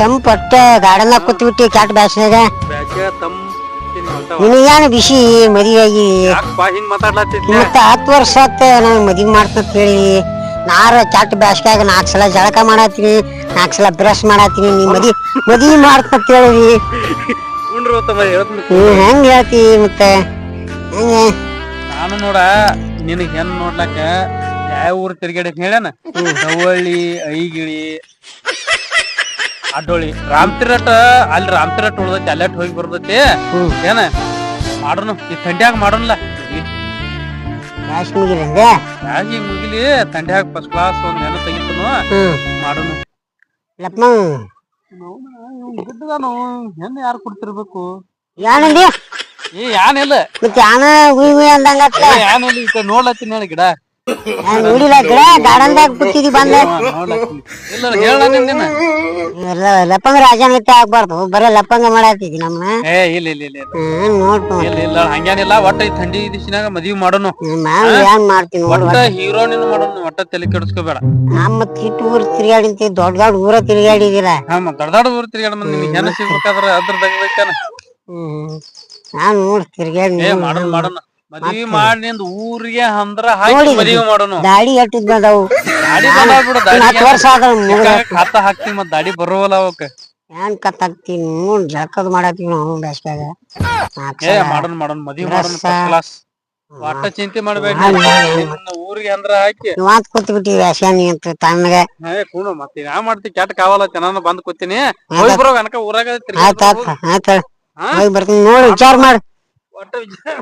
ತಂಪ್ ಗಾರ್ಡನ್ ಗಾರ್ಡನ್ದಾಗ ಕೂತ್ ಬಿಟ್ಟಿ ಕ್ಯಾಟ್ ಬ್ಯಾಸ್ನಾಗ. ನಿನಗೇನು ಬಿಸಿ ಮದುವೆಯಾಗಿ? ಮತ್ತ ಹತ್ತು ವರ್ಷ ಆತ ನಂಗೆ ಮದ್ವಿ ಮಾಡ್ತಂತ ಹೇಳಿ. ನಾರ ಚಾಟ್ ಬ್ಯಾಸ್ಗ್ಯಾಗ ನಾಲ್ಕು ಸಲ ಜಳಕ ಮಾಡತ್ತೀನಿ ನಾಲ್ಕು ಸಲ ಬ್ರಷ್ ಮಾಡತ್ತೀನಿ ನೀ ಮದಿ ಮದ್ವಿ ಮಾಡ್ತಂತ ಹೇಳಿ. ನೀ ಹೆಂಗ್ ಹೇಳ್ತಿ ಮತ್ತೆ? ಹೆಂಗೆ? ನಾನು ನೋಡ ನಿನಗೆ ಹೆಂಗ್ ನೋಡ್ಲಕ್ಕ ಯಾವ ಊರು ತಿರ್ಗಾಡಕ್ ದವಳ್ಳಿ ಐಗಿಳಿ. ಅಡ್ಡೋಳಿ. ರಾಮತಿರಟ ಅಲ್ಲಿ ರಾಮತಿರಟ್ ಉಳ್ದೈತಿ ಅಲ್ಲಟ್ ಹೋಗಿ ಬರ್ದೈತಿ ಏನ? ಮಾಡೋಣ ಈ ಥಂಡ್ಯಾಗ ಮಾಡೋಣಲ್ಲ ಮುಗಿಲಿ ತಂಡ್ಯಾಗ ಫಸ್ಟ್ ಕ್ಲಾಸ್ ಒಂದ್ ಏನೋ ತೆಗಿತನು. ಗಿಡ್ಡದಾನು ಹೆಣ್ಣು ಯಾರು ಕೊಡ್ತಿರ್ಬೇಕು ಏ ಯಾನಿಲ್ಲ ಯಾನ ಯಾನಿಲ್ಲ ನೋಡ್ಲತ್ತೀನಿ ಗಿಡ. ನೋಡಿಲ್ಲ ಗಾರ್ಡನ್ ಗಾರ್ಡನ್ದಾಗ ಕೂತಿದಿ ಬಂದ. ಲಪ್ಪಂಗ ರಾಜನ ಗತಿ ಆಗ್ಬಾರ್ದು ಬರೇ ಲಪ್ಪಂಗ ಮಾಡತ್ತಿದಿ ನಮ್ಮ. ಏ ಇಲ್ಲ ಇಲ್ಲ ಇಲ್ಲ ನೋಡ್ತು ಇಲ್ಲ ಇಲ್ಲ ಹಂಗೇನಿಲ್ಲ ಒಟ್ಟ ಈ ಥಂಡಿ ದಿಸಿನಾಗ ಮದ್ವಿ ಮಾಡೋನು. ನಾವು ಏನ್ ಮಾಡ್ತೀವಿ ಒಟ್ಟ ಹೀರೋನಿನ್ ಮಾಡೋನು ಒಟ್ಟ ತಲೆ ಕೆಡಿಸ್ಕೋಬೇಡ. ನಮ್ಮ ಕಿಟ್ಟು ಊರ್ ತಿರ್ಗಾಡಿಂತಿ ದೊಡ್ಡ ದೊಡ್ಡ ಊರ ತಿರ್ಗಾಡಿದಿರ. ಹಾ ಮತ್ ದೊಡ್ಡ ದೊಡ್ಡ ಊರ್ ತಿರ್ಗಾಡ ಮಂದಿ ನಿಮ್ಗೆ ಹೆಣ್ಣು ಸಿಗ್ಬೇಕಾದ್ರ ಅದ್ರ ತೆಗ್ಬೇಕನ ಹ್ಮ್ ನಾನ್ ನೋಡ್ ತಿರ್ಗಾಡಿ ಮಾಡೋಣ ಮಾಡೋಣ ಮದ್ವಿ ಮಾಡಿ ನಿಂದ ಊರಿಗೆ ಅಂದ್ರ ಹಾಕಿ. ಮದ್ವಿ ಮಾಡೋನು. ದಾಡಿ ಎಟ್ಟಿದ್ ಬಂದವು ದಾಡಿ ಬಂದಾವ ಬಿಡು ದಾಡಿ ಹತ್ತು ವರ್ಷ ಆದ ಕತ್ತ ಹಾಕ್ತಿ ಮತ್ ದಾಡಿ ಬರೋವಲ್ಲ ಅವಕ್ಕ. ಏನ್ ಕತ್ತಾಕ್ತಿವಿ ನೋಡ್ ಜಳಕದ್ ಮಾಡತ್ತೀವಿ ನಾವು ಬ್ಯಾಸ್ಗ್ಯಾಗ. ನಾಲ್ಕ್ ಏ ಸಲ. ಮಾಡೋಣ ಮಾಡೋಣ ಮದ್ವಿ ಮಾಡೋಣ ಕ್ಲಾಸ್ ಒಟ್ಟ ಚಿಂತೆ ಮಾಡ್ಬೇಕು ಊರಿಗೆ ಅಂದ್ರ ಹಾಕಿ. ಮಾತ್ ಕೂತ್ ವ್ಯಾಸ್ಯಾನಿ ಅಂತ ತಣ್ಣಗ ಏ ಕೂಣ ಮತ್ತೆ ನಾ ಮಾಡ್ತಿ ಕೆಟ್ಟ ಕಾವಲ್ಲ ಚೆನ್ನಾನ ಬಂದ್ ಕೂತೀನಿ. ಹೋಗಿ ಬರೋ ಅನಕ ಊರಾಗ ಆಯ್ತ ಆಯ್ತ. ಆಯ್ತ ಹಾ? ಹೋಗಿ ಬರ್ತೀನಿ. ನೋಡಿ ವಿಚಾರ ಮಾಡಿ. ಒಟ್ಟ ವಿಚಾರ